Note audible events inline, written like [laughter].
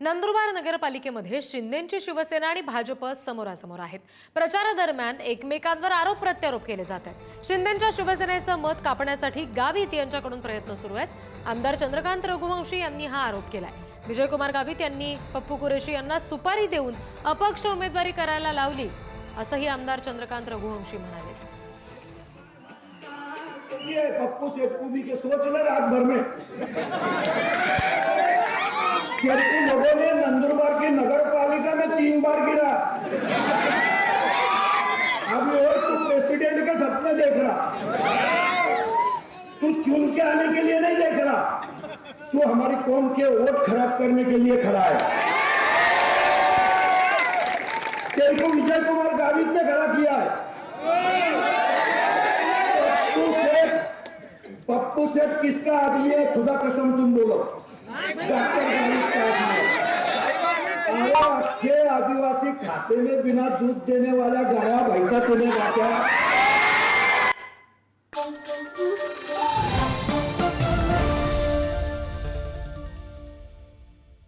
नंदुरबार नगरपालिकेमध्ये शिंदेंची शिवसेना आणि भाजप समोरासमोर आहेत. प्रचारादरम्यान एकमेकांवर आरोप प्रत्यारोप केले जात आहेत. शिंदेच्या शिवसेनेचं मत कापण्यासाठी गावित यांच्याकडून प्रयत्न सुरू आहेत. आमदार चंद्रकांत रघुवंशी यांनी हा आरोप केलाय. विजयकुमार गावित यांनी पप्पू कुरेशी यांना सुपारी देऊन अपक्ष उमेदवारी करायला लावली असंही आमदार चंद्रकांत रघुवंशी म्हणाले. पप्पू के सोच रात भर में। [laughs] लोगों ने नंदुरबार की नगर पालिका में तीन बार गिरा। अभी और तू प्रेसिडेंट के सपने देख रहा। तू चुन के आने के लिए नहीं देख रहा। तू हमारी कौम के वोट खराब करने के लिए खड़ा है। तेरे को विजय कुमार गावित ने खड़ा किया है। पप्पू सेठ किसका आदमी है? खुदा कसम तुम बोलो। आदिवासी खाते में बिना दूध देने वाला गाया भैंसा तूने बांटा